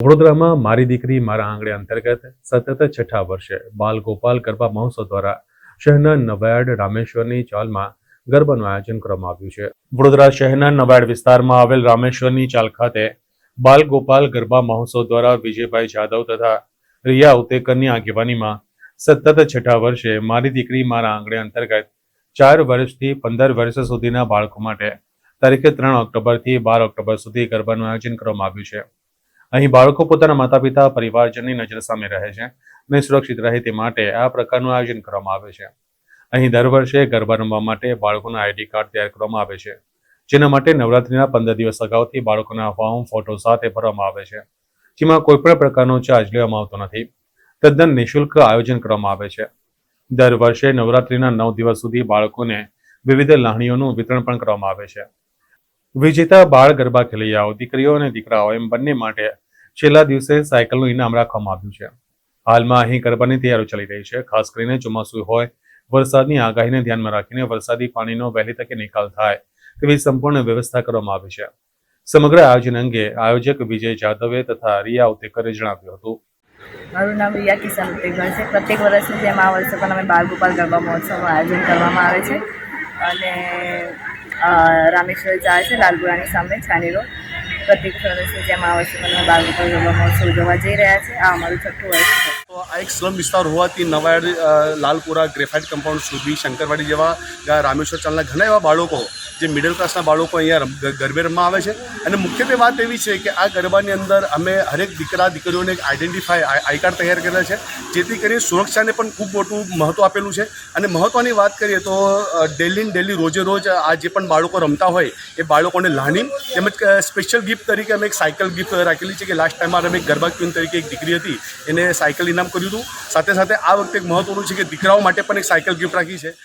વડોદરામાં મારી દીકરી મારા આંગણે અંતર્ગત સતત છઠ્ઠા વર્ષે બાલ ગોપાલ ગરબા મહોત્સવ દ્વારા શહેરના નવાયાર્ડ રામેશ્વરની ચાલમાં ગરબાનું આયોજન કરવામાં આવ્યું છે. વડોદરા શહેરના નવાયાર્ડ વિસ્તારમાં આવેલ રામેશ્વરની ચાલ ખાતે બાલ ગોપાલ ગરબા મહોત્સવ દ્વારા વિજયભાઈ જાદવ તથા રિયા ઉતેકરની આગેવાનીમાં સતત છઠ્ઠા વર્ષે મારી દીકરી મારા આંગણે અંતર્ગત ચાર વર્ષથી પંદર વર્ષ સુધીના બાળકો માટે તારીખે ત્રણ ઓક્ટોબરથી બાર ઓક્ટોબર સુધી ગરબાનું આયોજન કરવામાં આવ્યું છે. અહીં બાળકો પોતાના માતા પિતા પરિવારજનની નજર સામે રહે છે અને સુરક્ષિત રહે તે માટે આ પ્રકારનું આયોજન કરવામાં આવે છે. અહીં દર વર્ષે ગરબા રમવા માટે બાળકોના આઈડી કાર્ડ તૈયાર કરવામાં આવે છે, જેના માટે નવરાત્રીના પંદર દિવસ અગાઉથી બાળકોના ફોર્મ ફોટો સાથે ભરવામાં આવે છે, જેમાં કોઈ પણ પ્રકારનો ચાર્જ લેવામાં આવતો નથી. તદ્દન નિઃશુલ્ક આયોજન કરવામાં આવે છે. દર વર્ષે નવરાત્રીના નવ દિવસ સુધી બાળકોને વિવિધ લાહણીઓનું વિતરણ પણ કરવામાં આવે છે. વિજેતા બાળ ગરબા ખેલૈયાઓ, દીકરીઓ અને દીકરાઓ એમ બંને માટે છેલ્લા દિવસે સાયકલનું ઇનામ રાખવામાં આવ્યું છે. હાલમાં અહીં ગરબાની તૈયારીઓ ચાલી રહી છે. ખાસ કરીને ચોમાસું હોય, વરસાદની આગાહીને ધ્યાનમાં રાખીને વરસાદી પાણીનો વહેલી તકે નિકાલ થાય તેવી સંપૂર્ણ વ્યવસ્થા કરવામાં આવી છે. સમગ્ર આયોજન અંગે આયોજક વિજય જાદવે તથા રિયા ઉતેકરે જણાવ્યું હતું. મારું નામ રિયા કિશન ઉતેકર છે. પ્રત્યેક વર્ષની જેમ આ વર્ષે પણ અમે બાળ ગોપાલ ગરબા મહોત્સવનું આયોજન કરવામાં આવે છે. અને રામેશ્વર જાય છે લાલપુરાની સામે, છાની રોડ. પ્રતિક વર્ષની જેમ આ વર્ષે પણ બાળ મહોત્સવ ઉજવવા જઈ રહ્યા છે. આ અમારું છઠ્ઠું વર્ષ છે. તો આ એક સ્લમ વિસ્તાર હોવાથી નવાડ લાલપુરા ગ્રેફાઇટ કમ્પાઉન્ડ સુધી શંકરવાડી જેવા રામેશ્વર ચાલના ઘણા એવા બાળકો જે મિડલ ક્લાસના બાળકો અહીંયા ગરબે રમવા આવે છે. અને મુખ્યત્વે વાત એવી છે કે આ ગરબાની અંદર અમે હરેક દીકરા, દીકરીઓને એક આઈડેન્ટિફાય આઈ કાર્ડ તૈયાર કરેલા છે. જેથી કરીને સુરક્ષાને પણ ખૂબ મોટું મહત્ત્વ આપેલું છે. અને મહત્ત્વની વાત કરીએ તો ડેલી ડેલી રોજે રોજ આ જે પણ બાળકો રમતા હોય, એ બાળકોને લાની તેમજ સ્પેશિયલ ગિફ્ટ તરીકે અમે એક સાયકલ ગિફ્ટ રાખેલી છે કે લાસ્ટ ટાઈમ અમે એક ગરબા ક્વીન તરીકે એક દીકરી હતી, એને સાયકલ ઇનામ કર્યું હતું. સાથે સાથે આ વખતે એક મહત્ત્વનું છે કે દીકરાઓ માટે પણ એક સાયકલ ગિફ્ટ રાખી છે.